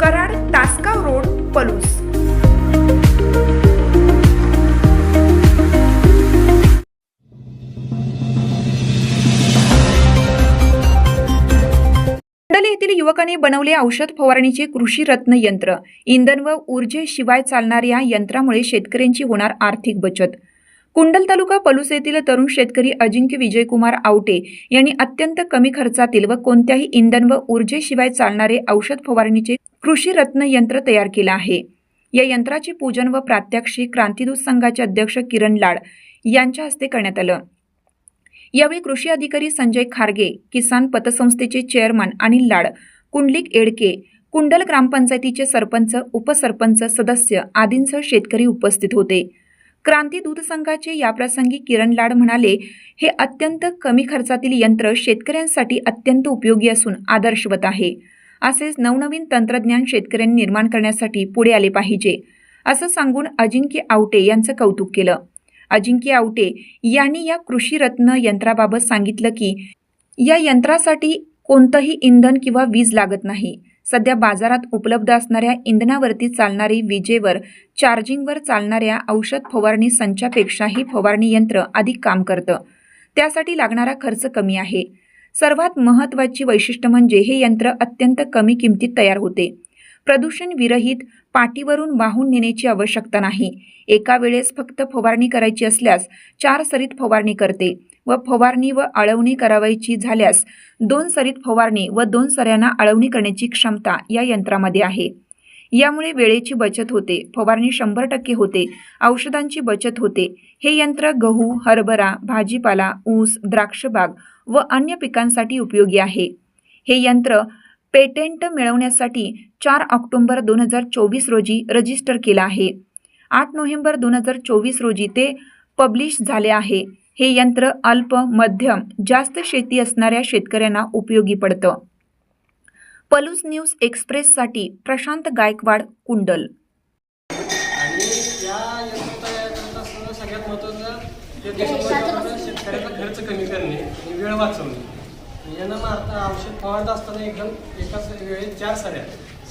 Karad Tasgaon road Palus. येथील युवकांनी बनवले औषध फवारणीचे कृषी रत्न यंत्र. इंधन व ऊर्जेशिवाय चालणाऱ्या यंत्रामुळे शेतकऱ्यांची होणार आर्थिक बचत. कुंडल तालुका पलूस येथील तरुण शेतकरी अजिंक्य विजयकुमार आवटे यांनी अत्यंत कमी खर्चातील व कोणत्याही इंधन व ऊर्जेशिवाय चालणारे औषध फवारणीचे कृषी रत्न यंत्र तयार केलं आहे. या यंत्राचे पूजन व प्रात्यक्षिक क्रांतीदूत संघाचे अध्यक्ष किरण लाड यांच्या हस्ते करण्यात आलं. यावेळी कृषी अधिकारी संजय खारगे किसान पतसंस्थेचे चेअरमन अनिल लाड कुंडलिक एडके कुंडल ग्रामपंचायतीचे सरपंच उपसरपंच सदस्य आदींसह शेतकरी उपस्थित होते. क्रांती दूध संघाचे याप्रसंगी किरण लाड म्हणाले हे अत्यंत कमी खर्चातील यंत्र शेतकऱ्यांसाठी अत्यंत उपयोगी असून आदर्शवत आहे. असेच नवनवीन तंत्रज्ञान शेतकऱ्यांनी निर्माण करण्यासाठी पुढे आले पाहिजे. असं सांगून अजिंक्य आवटे यांचं कौतुक केलं. अजिंक्य आवटे यांनी या कृषी रत्न यंत्राबाबत सांगितलं की या यंत्रासाठी कोणतंही इंधन किंवा वीज लागत नाही. सध्या बाजारात उपलब्ध असणाऱ्या इंधनावरती चालणारी विजेवर चार्जिंगवर चालणाऱ्या औषध फवारणी संचापेक्षाही फवारणी यंत्र अधिक काम करतं. त्यासाठी लागणारा खर्च कमी आहे. सर्वात महत्त्वाची वैशिष्ट्य म्हणजे हे यंत्र अत्यंत कमी किमतीत तयार होते. प्रदूषण विरहित पाठीवरून वाहून नेण्याची आवश्यकता नाही. एका वेळेस फक्त फवारणी करायची असल्यास चार सरीत फवारणी करते व फवारणी व आळवणी करावायची झाल्यास दोन सरीत फवारणी व दोन सऱ्यांना आळवणी करण्याची क्षमता या यंत्रामध्ये आहे. यामुळे वेळेची बचत होते फवारणी शंभर टक्के होते औषधांची बचत होते. हे यंत्र गहू हरभरा भाजीपाला ऊस द्राक्षबाग व अन्य पिकांसाठी उपयोगी आहे. हे यंत्र पेटेंट मिळवण्यासाठी चार ऑक्टोंबर दोन हजार चोवीस रोजी रजिस्टर केला आहे. आठ नोव्हेंबर दोन हजार चोवीस रोजी ते पब्लिश झाले आहे. हे यंत्र अल्प मध्यम जास्त शेती असणाऱ्या शेतकऱ्यांना उपयोगी पडतं. पलूस न्यूज एक्सप्रेससाठी प्रशांत गायकवाड कुंडल. आणि या सगळ्यात खर्च कमी करणे आणि वेळ वाचवणे. यानं मारता औषध फवारत असताना एकदम एकाच वेळी चार साऱ्या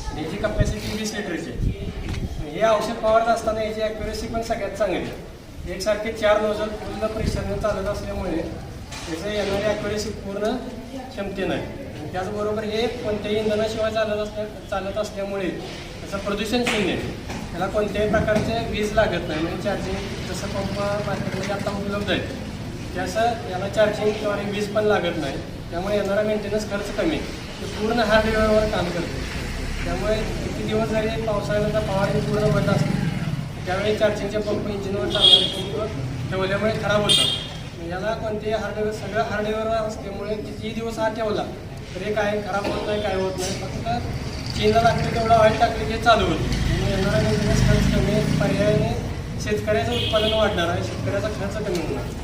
आणि याची कपॅसिटी वीस लिटरची आहे. हे औषध फवारत असताना याची ॲक्युरेसी पण सगळ्यात चांगली आहे. एकसारखे चार नोजल पूर्ण प्रेशरनं चालत असल्यामुळे त्याचं येणारी ॲक्युरेसी पूर्ण क्षमतेनं आहे. आणि त्याचबरोबर हे कोणत्याही इंधनाशिवाय चालत असल्या चालत असल्यामुळे त्याचं प्रदूषण शून्य आहे. त्याला कोणत्याही प्रकारचे वीज लागत नाही. म्हणजे चार्जिंग जसं पंप मार्केटमध्ये आता उपलब्ध आहे. त्याचं याला चार्जिंग किंवा वीज पण लागत नाही. त्यामुळे येणारा मेंटेनन्स खर्च कमी. ते पूर्ण हार्डवेअरवर काम करते. त्यामुळे किती दिवस जरी पावसाळ्यानंतर फवारणी पूर्ण बंद असतो त्यावेळी चार्जिंगच्या पंप इंजिनवर चालणारे पंप ठेवल्यामुळे खराब होतात याला कोणतेही हार्डवेअर सगळं हार्डवेअर असल्यामुळे कितीही दिवस हा ठेवला तरी काय खराब होत नाही काय होत नाही. फक्त चीनला लागते तेवढा ऑइल टाकले की चालू होते. म्हणून येणारा मेंटेनन्स खर्च कमी. पर्यायाने शेतकऱ्याचं उत्पादन वाढणार आहे शेतकऱ्याचा खर्च कमी होणार.